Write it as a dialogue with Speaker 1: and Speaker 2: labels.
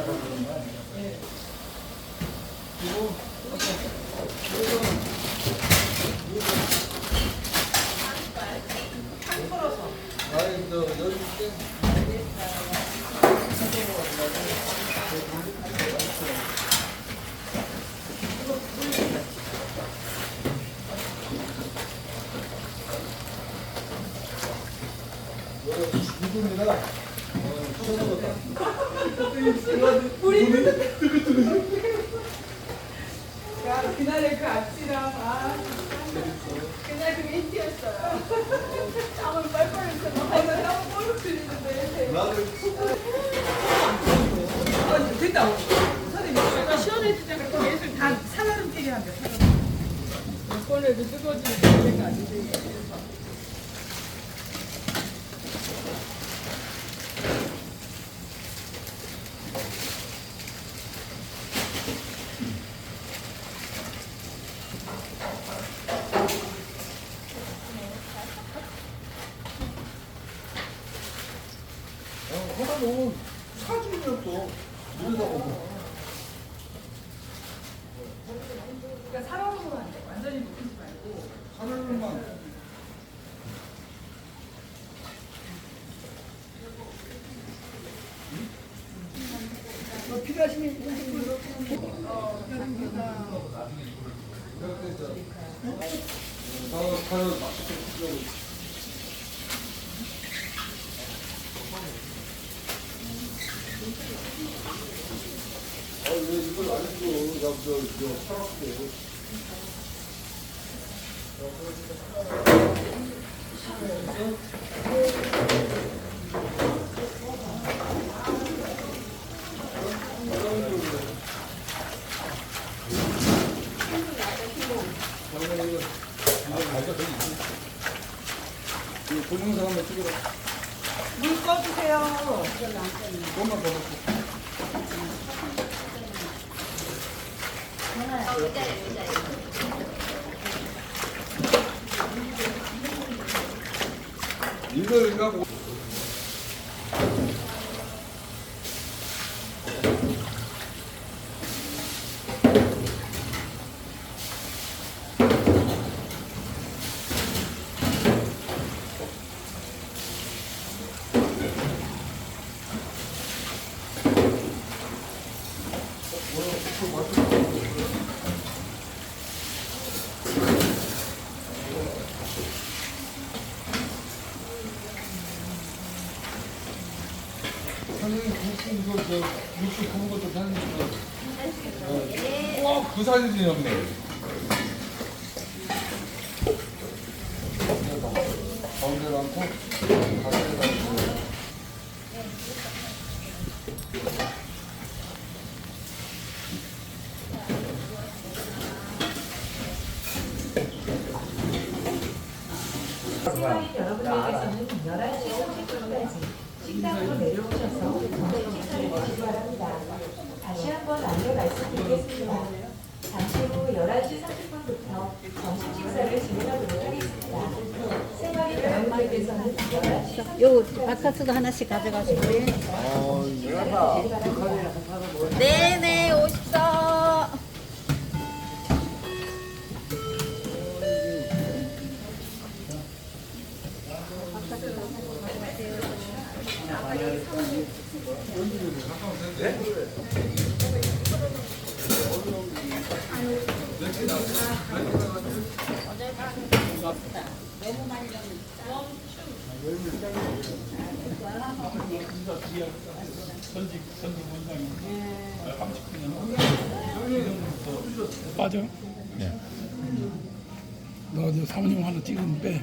Speaker 1: 하나 더 넣는 거야? 네.
Speaker 2: 야, 그날의 그 아찔함, 아, 그날 그 인기였어요. 땀을 뻘뻘 흘려서 막 하면 땀을 뻘뻘 흘리는데. 아, 됐다. 선생님. 그 예술 다 살얼음 찌게 한대. 이번에도 뜨거워지는 문제가 아니지.
Speaker 1: 하다 보면 사주면 또 이러다 보면
Speaker 2: 그러니까 안 돼. 완전히 녹이지 말고.
Speaker 1: 하늘만 이렇게 저 어, 맞춰서 주려고 왜 이걸 안 해줘? 야, 저, 저, 사람들. 이거 동영상 한번 찍어라.
Speaker 2: 물 꺼주세요.
Speaker 1: 조금만 더 넣고. 이걸 갖고 이거 저 육수 구운 것도 사진 찍어. 와, 그 사진이 없네. 가운데 많고 가운데 많고.
Speaker 3: 여러분들께서는 11시 30분까지 식당으로 내려오셔서 점심 식사를 드시기 바랍니다. 다시 한번 안내 말씀드리겠습니다. 잠시 후 11시 30분 부터 점심 식사를 진행하도록 하겠습니다. 여러분들께서는 11시
Speaker 4: 요 바카스도 하나씩 가져가시고 네네 오십사
Speaker 5: 빠져? 네. 너저 사모님 하나 찍으면 빼.